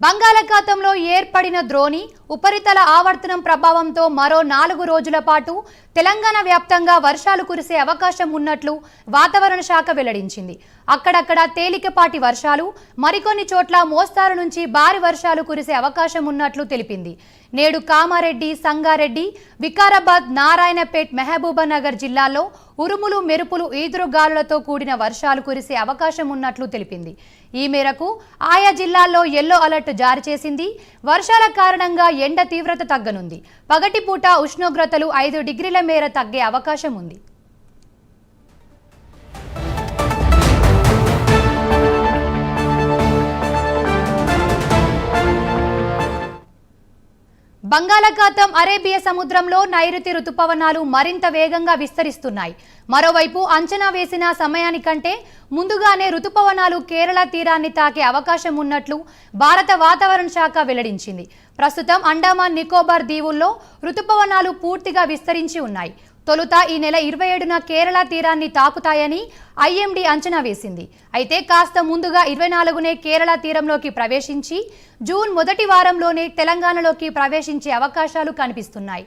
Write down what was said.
బంగాళాఖాతంలో ఏర్పడిన ద్రోణి ఉపరితల ఆవర్తనం ప్రభావంతో మరో నాలుగు రోజుల పాటు తెలంగాణ వ్యాప్తంగా వర్షాలు కురిసే అవకాశం ఉన్నట్లు వాతావరణ శాఖ వెల్లడించింది. అక్కడక్కడ తేలికపాటి వర్షాలు మరికొన్ని చోట్ల మోస్తారు నుంచి భారీ వర్షాలు కురిసే అవకాశం ఉన్నట్లు తెలిపింది. నేడు కామారెడ్డి సంగారెడ్డి వికారాబాద్ నారాయణపేట్ మహబూబానగర్ జిల్లాల్లో ఉరుములు మెరుపులు ఈదురుగాలులతో కూడిన వర్షాలు కురిసే అవకాశం ఉన్నట్లు తెలిపింది. ఈ మేరకు ఆయా జిల్లాల్లో ఎల్లో అలర్ట్ జారీ చేసింది. వర్షాల కారణంగా ఎండ తీవ్రత తగ్గనుంది. పగటిపూట ఉష్ణోగ్రతలు ఐదు డిగ్రీల మేర తగ్గే అవకాశం ఉంది. బంగాళాఖాతం అరేబియా సముద్రంలో నైరుతి రుతుపవనాలు మరింత వేగంగా విస్తరిస్తున్నాయి. మరోవైపు అంచనా వేసిన సమయానికంటే ముందుగానే రుతుపవనాలు కేరళ తీరాన్ని తాకే అవకాశం ఉన్నట్లు భారత వాతావరణ శాఖ వెల్లడించింది. ప్రస్తుతం అండమాన్ నికోబార్ దీవుల్లో రుతుపవనాలు పూర్తిగా విస్తరించి ఉన్నాయి. తొలుత ఈ నెల ఇరవై ఏడున కేరళ తీరాన్ని తాకుతాయని ఐఎండీ అంచనా వేసింది. అయితే కాస్త ముందుగా ఇరవై నాలుగునే కేరళ తీరంలోకి ప్రవేశించి జూన్ మొదటి వారంలోనే తెలంగాణలోకి ప్రవేశించే అవకాశాలు కనిపిస్తున్నాయి.